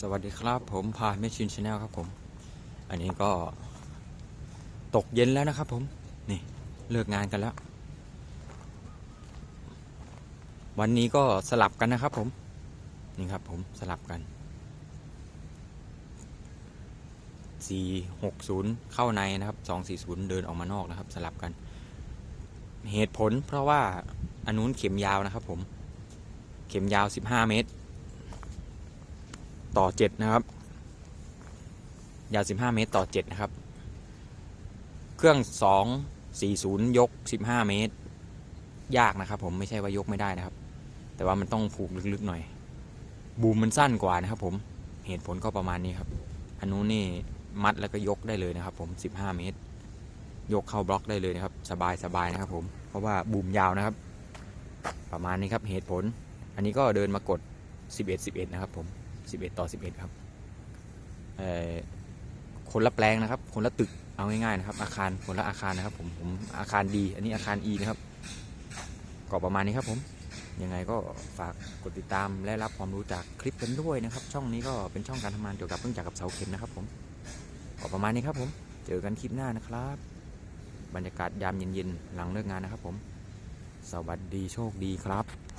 สวัสดีครับผมพาเมชินชาแนลครับผม อันนี้ก็ตกเย็นแล้วนะครับผมนี่เลิกงานกันแล้ว วันนี้ก็สลับกันนะครับผมนี่ครับผมสลับกัน 460 เข้าในนะครับ 240 เดินออกมานอกนะครับ สลับกัน เหตุผลเพราะว่าอันนู้นเข็มยาวนะครับผม เข็มยาว 15 เมตร ต่อ7นะครับยาว15 เมตรต่อ 7 นะครับ เครื่อง 240 ยก 15 เมตร ยากนะครับ ผมไม่ใช่ว่ายกไม่ได้นะครับ แต่ว่ามันต้องผูกลึกๆหน่อย บูมมันสั้นกว่านะครับ ผมเหตุผลก็ประมาณนี้ครับอันนู้นนี่มัดแล้วก็ยกได้เลยนะครับ ผม 15 เมตร ยกเข้าบล็อกได้เลยนะครับ สบายสบายนะครับ ผมเพราะว่าบูมยาวนะครับ ประมาณนี้ครับเหตุผล อันนี้ก็เดินมากด 11 11 นะครับผม 11 ต่อ 11 ครับเอ่อคนละแปลงนะครับ คนละตึกเอาง่ายๆนะครับ อาคารคนละอาคารนะครับ ผมผมอาคารดีอันนี้อาคาร E นะครับก็ประมาณนี้ครับผมยังไงก็ฝากกดติดตามและรับความรู้จากคลิปกันด้วยนะครับ ช่องนี้ก็เป็นช่องการทำงานเกี่ยวกับเครื่องจักรกับเสาเข็มนะครับ ผมก็ประมาณนี้ครับผม เจอกันคลิปหน้านะครับ บรรยากาศยามเย็นๆหลังเลิกงานนะครับ ผม สวัสดีโชคดีครับ